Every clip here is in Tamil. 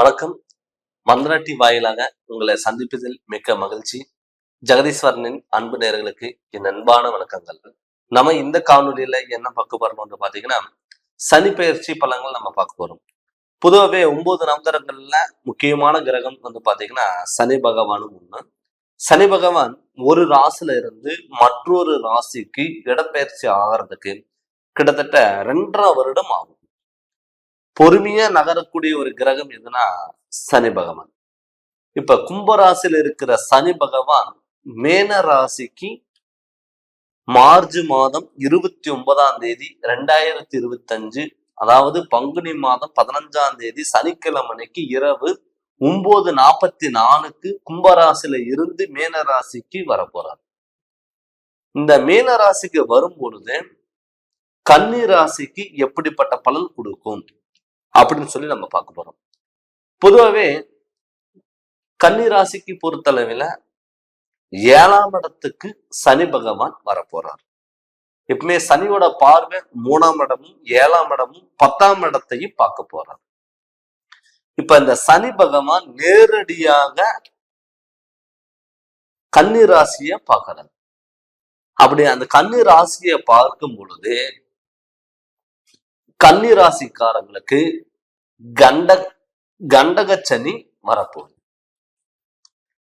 வணக்கம். மந்திராட்டி வாயிலாக உங்களை சந்திப்பதில் மிக்க மகிழ்ச்சி. ஜெகதீஸ்வரனின் அன்பு நேர்களுக்கு என் அன்பான வணக்கங்கள். நம்ம இந்த காணொலியில என்ன பார்க்க போறோம் வந்து பாத்தீங்கன்னா சனி பெயர்ச்சி பலன்கள் நம்ம பார்க்க போறோம். பொதுவாகவே ஒன்பது நவந்தரங்கள்ல முக்கியமான கிரகம் வந்து பாத்தீங்கன்னா சனி பகவானும் ஒண்ணு. சனி பகவான் ஒரு ராசில இருந்து மற்றொரு ராசிக்கு இடப்பெயர்ச்சி ஆகிறதுக்கு கிட்டத்தட்ட ரெண்டரை வருடம் ஆகும். பொறுமையா நகரக்கூடிய ஒரு கிரகம் எதுனா சனி பகவான். இப்ப கும்பராசியில் இருக்கிற சனி பகவான் மேன ராசிக்கு மார்ச் மாதம் இருபத்தி ஒன்பதாம் தேதி ரெண்டாயிரத்தி இருபத்தஞ்சு அதாவது பங்குனி மாதம் பதினஞ்சாம் தேதி சனிக்கிழமைக்கு இரவு ஒன்பது நாற்பத்தி நாலுக்கு கும்பராசியில இருந்து மேனராசிக்கு வரப்போறார். இந்த மேனராசிக்கு வரும் பொழுது கன்னி ராசிக்கு எப்படிப்பட்ட பலன் கொடுக்கும்? அப்படின்னு சொல்லி நம்ம பார்க்க போறோம். பொதுவாகவே கன்னி ராசிக்கு பொறுத்தளவில் ஏழாம் இடத்துக்கு சனி பகவான் வரப்போறார். எப்பவுமே சனியோட பார்வை மூணாம் இடமும் ஏழாம் இடமும் பத்தாம் இடத்தையும் பார்க்க போறார். இப்ப இந்த சனி பகவான் நேரடியாக கன்னி ராசிய பார்க்கிறார். அப்படி அந்த கன்னி ராசியை பார்க்கும் பொழுது கன்னி ராசிக்காரங்களுக்கு கண்ட கண்டக சனி வரப்போகுது.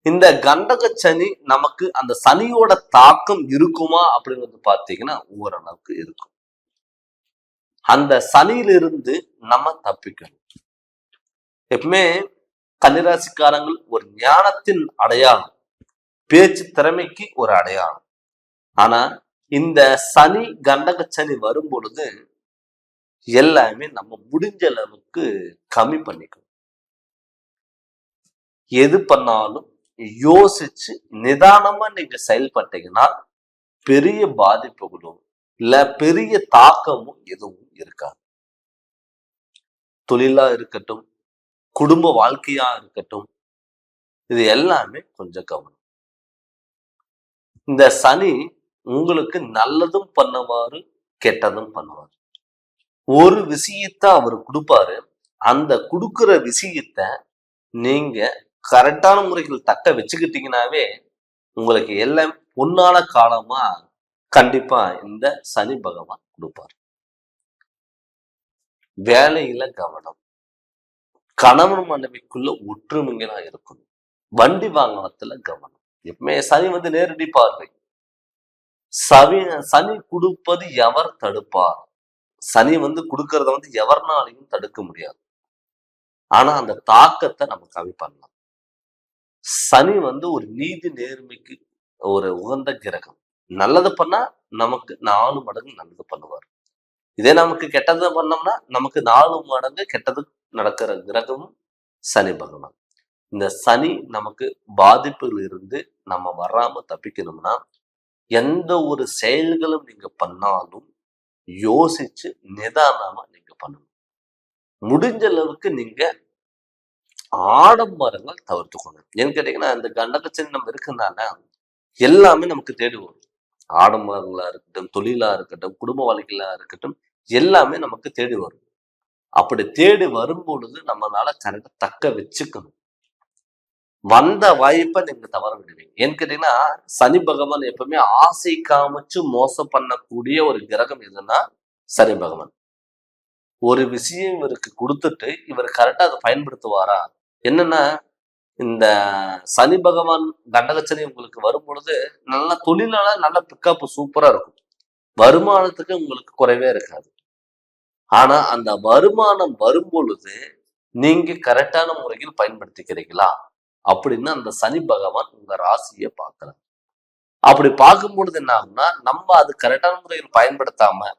இந்த கண்டக சனி நமக்கு அந்த சனியோட தாக்கம் இருக்குமா அப்படிங்கிறது பார்த்தீங்கன்னா ஓரளவுக்கு இருக்கும். அந்த சனியிலிருந்து நம்ம தப்பிக்கணும். எப்பவுமே கன்னிராசிக்காரங்கள் ஒரு ஞானத்தின் அடையாளம் பேச்சு திறமைக்கு ஒரு அடையாளம். ஆனா இந்த சனி கண்டக சனி வரும் பொழுது எல்லாமே நம்ம முடிஞ்ச அளவுக்கு கம்மி பண்ணிக்கணும். எது பண்ணாலும் யோசிச்சு நிதானமா நீங்க செயல்பட்டீங்கன்னா பெரிய பாதிப்புகளும் இல்ல பெரிய தாக்கமும் எதுவும் இருக்காது. தொழிலா இருக்கட்டும் குடும்ப வாழ்க்கையா இருக்கட்டும் இது எல்லாமே கொஞ்சம் கவனம். இந்த சனி உங்களுக்கு நல்லதும் பண்ணுவாரு கெட்டதும் பண்ணுவாரு. ஒரு விஷயத்த அவர் கொடுப்பாரு. அந்த கொடுக்குற விஷயத்த நீங்க கரெக்டான முறைகள் தக்க வச்சுக்கிட்டீங்கன்னாவே உங்களுக்கு எல்லாம் பொன்னான காலமா கண்டிப்பா இந்த சனி பகவான் கொடுப்பார். வேலையில கவனம். கணவன் மனைவிக்குள்ள ஒற்றுமைங்களா இருக்கணும். வண்டி வாகனத்துல கவனம். எப்பவுமே சனி வந்து நேரடி பார்வை. சவி சனி கொடுப்பது எவர் தடுப்பார்? சனி வந்து கொடுக்கறத வந்து எவர்னாலையும் தடுக்க முடியாது. ஆனா அந்த தாக்கத்தை நம்ம கம்மி பண்ணலாம். சனி வந்து ஒரு நீதி நேர்மைக்கு ஒரு உகந்த கிரகம். நல்லது பண்ணா நமக்கு நாலு மடங்கு நல்லது பண்ணுவார். இதே நமக்கு கெட்டது பண்ணோம்னா நமக்கு நாலு மடங்கு கெட்டது நடக்கிற கிரகமும் சனி பகவான். இந்த சனி நமக்கு பாதிப்புகள் இருந்து நம்ம வராம தப்பிக்கணும்னா எந்த ஒரு செயல்களும் நீங்க பண்ணாலும் யோசிச்சு நிதானமா நீங்க பண்ணணும். முடிஞ்ச அளவுக்கு நீங்க ஆடம்பரங்கள் தவிர்த்துக்கணும். ஏன்னு கேட்டீங்கன்னா இந்த கண்டகச்சனி நம்ம இருக்குனால எல்லாமே நமக்கு தேடி வரும் ஆடம்பரங்களா இருக்கட்டும் தொழிலா இருக்கட்டும் குடும்ப வாழ்க்கையா இருக்கட்டும் எல்லாமே நமக்கு தேடி வரும். அப்படி தேடி வரும்பொழுது நம்மளால கரெக்டா தக்க வச்சுக்கணும். வந்த வாய்ப்பை நீங்க தவற விடுவீங்க ஏன்னு கேட்டீங்கன்னா சனி பகவான் எப்பவுமே ஆசை காமிச்சு மோசம் பண்ணக்கூடிய ஒரு கிரகம் எதுன்னா சனி பகவான். ஒரு விஷயம் இவருக்கு கொடுத்துட்டு இவர் கரெக்டா அதை பயன்படுத்துவாரா? என்னன்னா இந்த சனி பகவான் கண்டகச்சனி உங்களுக்கு வரும் பொழுது நல்ல தொழிலால நல்ல பிக்கப் சூப்பரா இருக்கும். வருமானத்துக்கு உங்களுக்கு குறைவே இருக்காது. ஆனா அந்த வருமானம் வரும் பொழுது நீங்க கரெக்டான முறையில் பயன்படுத்திக்கிறீங்களா? அப்படின்னு அந்த சனி பகவான் உங்க ராசியை பார்க்கலாம் அப்படி பார்க்கும் பொழுது என்ன ஆகும்னா நம்ம அது கரெக்டான முறையில் பயன்படுத்தாம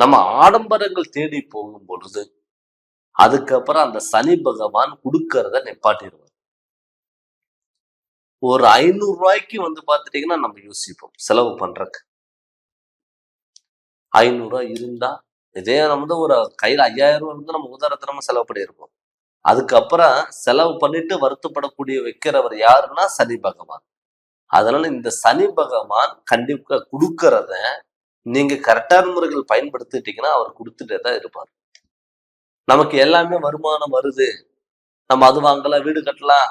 நம்ம ஆடம்பரங்கள் தேடி போகும் பொழுது அதுக்கப்புறம் அந்த சனி பகவான் கொடுக்கறத நிப்பாட்டிடுவார். ஒரு ஐநூறு ரூபாய்க்கு வந்து பார்த்துட்டீங்கன்னா நம்ம யோசிப்போம் செலவு பண்றதுக்கு. ஐநூறு ரூபாய் இருந்தா இதே நம்ம வந்து ஒரு கையில ஐயாயிரம் ரூபாய் இருந்து நம்ம உதாரணத்தை செலவு பண்ணியிருப்போம். அதுக்கப்புறம் செலவு பண்ணிட்டு வருத்தப்படக்கூடிய வைக்கிறவர் யாருன்னா சனி பகவான். அதனால இந்த சனி பகவான் கண்டிப்பா கொடுக்கறத நீங்க கரெக்டான முறைகள் பயன்படுத்திட்டீங்கன்னா அவர் கொடுத்துட்டே தான் இருப்பார். நமக்கு எல்லாமே வருமானம் வருது. நம்ம அது வாங்கலாம் வீடு கட்டலாம்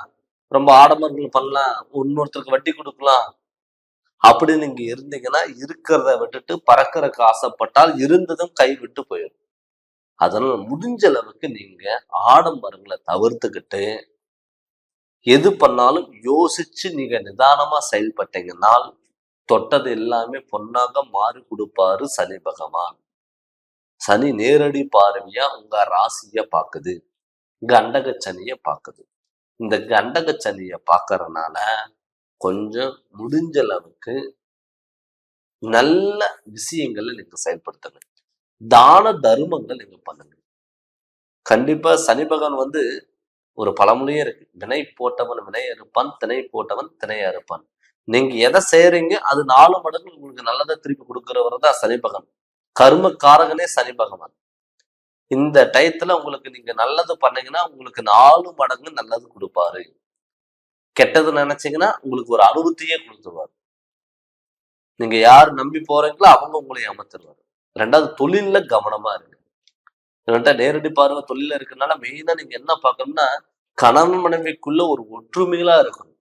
ரொம்ப ஆடம்பரங்கள் பண்ணலாம் இன்னொருத்தருக்கு வட்டி கொடுக்கலாம். அப்படி நீங்க இருந்தீங்கன்னா இருக்கிறத விட்டுட்டு பறக்கறதுக்கு ஆசைப்பட்டால் இருந்ததும் கை விட்டு போயிடும். அதனால முடிஞ்ச அளவுக்கு நீங்க ஆடம்பரங்களை தவிர்த்துக்கிட்டு எது பண்ணாலும் யோசிச்சு நீங்க நிதானமா செயல்பட்டீங்கன்னால் தொட்டது எல்லாமே பொன்னாக மாறி கொடுப்பாரு சனி பகவான். சனி நேரடி பார்வையா உங்க ராசிய பாக்குது கண்டக சனிய பாக்குது இந்த கண்டக சனிய பாக்குறதுனால கொஞ்சம் முடிஞ்ச அளவுக்கு நல்ல விஷயங்களை நீங்க செயல்படுத்துங்க தான தர்மங்கள் நீங்க பண்ணுங்க கண்டிப்பா சனி பகவான் வந்து ஒரு பழமொழியே இருக்கு. வினை போட்டவன் வினை அறுப்பான் திணை போட்டவன் திணை அறுப்பான். நீங்க எதை செய்யறீங்க அது நாலு மடங்கு உங்களுக்கு நல்லதை திருப்பி கொடுக்கிறவர் தான் சனி பகவான். கர்ம காரகனே சனி பகவான். இந்த டயத்துல உங்களுக்கு நீங்க நல்லது பண்ணீங்கன்னா உங்களுக்கு நாலு மடங்கு நல்லது கொடுப்பாரு. கெட்டது நினைச்சீங்கன்னா உங்களுக்கு ஒரு அனுபவத்தையே கொடுத்துருவாரு. நீங்க யார் நம்பி போறீங்களோ அவங்க உங்களை ஏமாத்துருவாரு. ரெண்டாவது தொழில்ல கவனமா இருக்கு என்கிட்ட நேரடி பார்வை தொழில இருக்கிறதுனால மெயினா நீங்க என்ன பார்க்கணும்னா கணவன் மனைவிக்குள்ள ஒரு ஒற்றுமைகளா இருக்கணும்.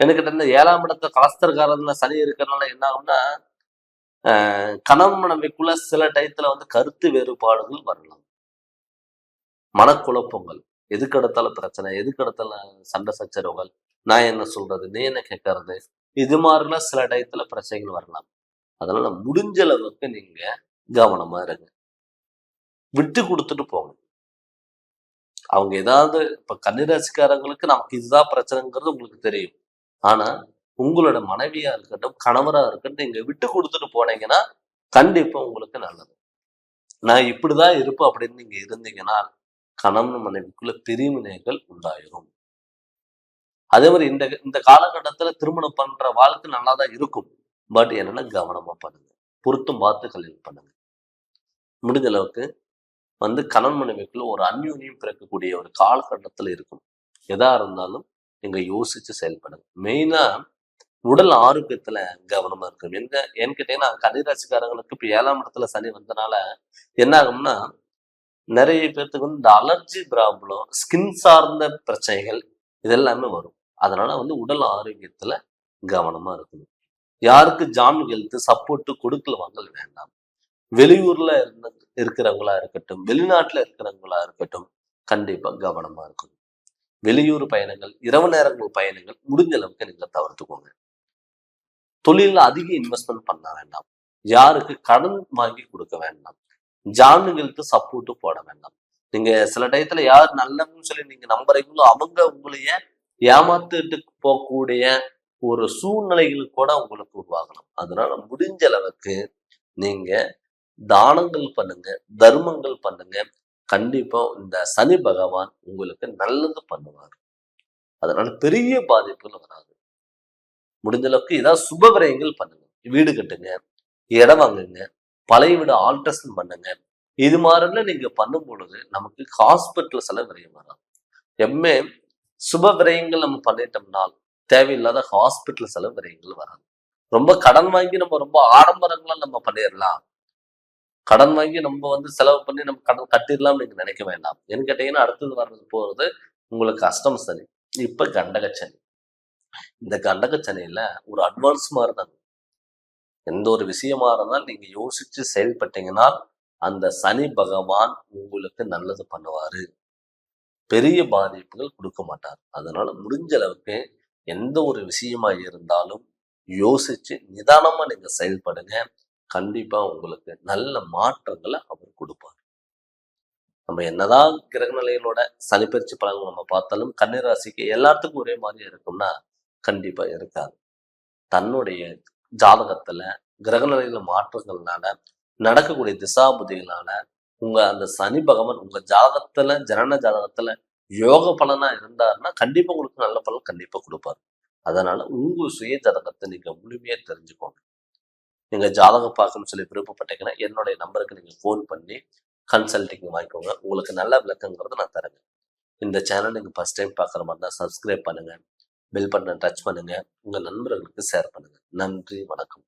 எனக்கு இந்த ஏழாம் இடத்த கலஸ்தர்காரன்ல சனி இருக்கிறதுனால என்ன ஆகும்னா ஆஹ் கணவன் மனைவிக்குள்ள சில டயத்துல வந்து கருத்து வேறுபாடுகள் வரலாம். மனக்குழப்பங்கள். எதுக்கு எடுத்தாலும் பிரச்சனை எதுக்கு சண்டை சச்சரவுகள். நான் என்ன சொல்றது நீ என்ன கேட்கறது இது மாதிரிலாம் சில டயத்துல பிரச்சனைகள் வரலாம். அதனால முடிஞ்ச அளவுக்கு நீங்க கவனமா இருங்க. விட்டு கொடுத்துட்டு போங்க. அவங்க ஏதாவது இப்ப கன்னிராசிக்காரங்களுக்கு நமக்கு இதுதான் பிரச்சனைங்கிறது உங்களுக்கு தெரியும். ஆனா உங்களோட மனைவியா இருக்கட்டும் கணவரா இருக்கட்டும் நீங்க விட்டு கொடுத்துட்டு போனீங்கன்னா கண்டிப்பா உங்களுக்கு நல்லது. நான் இப்படிதான் இருப்பேன் அப்படின்னு நீங்க இருந்தீங்கன்னா கணவன் மனைவிக்குள்ள பிரிவினைகள் உண்டாயிரும். அதே மாதிரி இந்த இந்த காலகட்டத்துல திருமணம் பண்ற வாழ்க்கை நல்லா தான் இருக்கும். பட் என்னன்னா கவனமா பண்ணுங்க. பொருத்தும் பார்த்து கல்யாணம் பண்ணுங்க. முடிஞ்ச அளவுக்கு வந்து கணவன் மனைவிக்குள்ள ஒரு அந்யூன்யம் பிறக்கக்கூடிய ஒரு காலகட்டத்தில் இருக்கும் எதா இருந்தாலும் நீங்கள் யோசிச்சு செயல்படுங்க. மெயினா உடல் ஆரோக்கியத்துல கவனமா இருக்கும் எங்க ஏன்னு கேட்டீங்கன்னா கன்னிராசிக்காரங்களுக்கு இப்போ ஏழாம் இடத்துல சனி வந்தனால என்ன ஆகும்னா நிறைய பேர்த்துக்கு வந்து இந்த அலர்ஜி ப்ராப்ளம் ஸ்கின் சார்ந்த பிரச்சனைகள் இதெல்லாமே வரும். அதனால வந்து உடல் ஆரோக்கியத்துல கவனமா இருக்கணும். யாருக்கு ஜாமீன் எழுத்து சப்போர்ட் கொடுக்கல வாங்கல் வேண்டாம். வெளியூர்ல இருந்து இருக்கிறவங்களா இருக்கட்டும் வெளிநாட்டுல இருக்கிறவங்களா இருக்கட்டும் கண்டிப்பா கவனமா இருக்கணும். வெளியூர் பயணங்கள் இரவு நேரங்கள் பயணங்கள் முடிஞ்ச அளவுக்கு நீங்க தவிர்த்துக்கோங்க. தொழில அதிக இன்வெஸ்ட்மெண்ட் பண்ண வேண்டாம். யாருக்கு கடன் வாங்கி கொடுக்க வேண்டாம். ஜாமீன்களுக்கு சப்போர்ட்டு போட வேண்டாம். நீங்க சில டயத்துல யார் நல்லவங்கன்னு சொல்லி நீங்க நம்புறீங்களோ அவங்க உங்களைய ஏமாத்துட்டு போகக்கூடிய ஒரு சூழ்நிலைகள் கூட உங்களுக்கு உருவாகலாம் அதனால முடிஞ்ச அளவுக்கு நீங்க தானங்கள் பண்ணுங்க தர்மங்கள் பண்ணுங்க. கண்டிப்பா இந்த சனி பகவான் உங்களுக்கு நல்லது பண்ணுவார். அதனால பெரிய பாதிப்புகள் வராது. முடிஞ்ச அளவுக்கு ஏதாவது சுப விரயங்கள் பண்ணுங்க. வீடு கட்டுங்க இடம் வாங்குங்க பழைய வீடு ஆல்ட்ரேஷன் பண்ணுங்க. இது மாதிரிலாம் நீங்க பண்ணும் பொழுது நமக்கு ஹாஸ்பிட்டல் செலவு விரயம் வராது. எம்மே சுப விரயங்கள் நம்ம பண்ணிட்டோம்னால் தேவையில்லாத ஹாஸ்பிட்டல் செலவு விரயங்கள் வராது. ரொம்ப கடன் வாங்கி நம்ம ரொம்ப ஆடம்பரங்களா நம்ம பண்ணிடலாம். கடன் வாங்கி நம்ம வந்து செலவு பண்ணி நம்ம கடன் கட்டிடலாம் நீங்க நினைக்க வேண்டாம். ஏன்னு கேட்டீங்கன்னா அடுத்தது வர்றது போறது உங்களுக்கு அஷ்டம் சனி. இப்ப கண்டக சனி. இந்த கண்டக சனியில ஒரு அட்வான்ஸ் மாதிரி தான் எந்த ஒரு விஷயமா இருந்தாலும் நீங்க யோசிச்சு செயல்பட்டீங்கன்னா அந்த சனி பகவான் உங்களுக்கு நல்லது பண்ணுவாரு. பெரிய பாதிப்புகள் கொடுக்க மாட்டார். அதனால முடிஞ்ச அளவுக்கு எந்த ஒரு விஷயமா இருந்தாலும் யோசிச்சு நிதானமா நீங்க செயல்படுங்க. கண்டிப்பா உங்களுக்கு நல்ல மாற்றங்களை அவர் கொடுப்பார். நம்ம என்னதான் கிரக நிலைகளோட சனிப்பயிற்சி பலன்கள் நம்ம பார்த்தாலும் கன்னிராசிக்கு எல்லாத்துக்கும் ஒரே மாதிரி இருக்கும்னா கண்டிப்பா இருக்காது. தன்னுடைய ஜாதகத்துல கிரக நிலையில மாற்றங்கள்னால நடக்கக்கூடிய திசாபுதிகளால உங்க அந்த சனி பகவான் உங்க ஜாதகத்துல ஜனன ஜாதகத்துல யோக பலனா இருந்தாருன்னா கண்டிப்பா உங்களுக்கு நல்ல பலன் கண்டிப்பா கொடுப்பாரு. அதனால உங்க சுய ஜாதகத்தை நீங்க முழுமையா தெரிஞ்சுக்கோங்க. நீங்க ஜாதகம் பார்க்கணும்னு சொல்லி விருப்பப்பட்டீங்கன்னா என்னுடைய நம்பருக்கு நீங்க ஃபோன் பண்ணி கன்சல்டிங் வாங்கிக்கோங்க. உங்களுக்கு நல்ல விளக்கங்கிறது நான் தரேங்க. இந்த சேனல் நீங்க ஃபர்ஸ்ட் டைம் பார்க்குற மாதிரி தான் சப்ஸ்கிரைப் பண்ணுங்க. பெல் பண்ண டச் பண்ணுங்க. உங்க நண்பர்களுக்கு ஷேர் பண்ணுங்க. நன்றி வணக்கம்.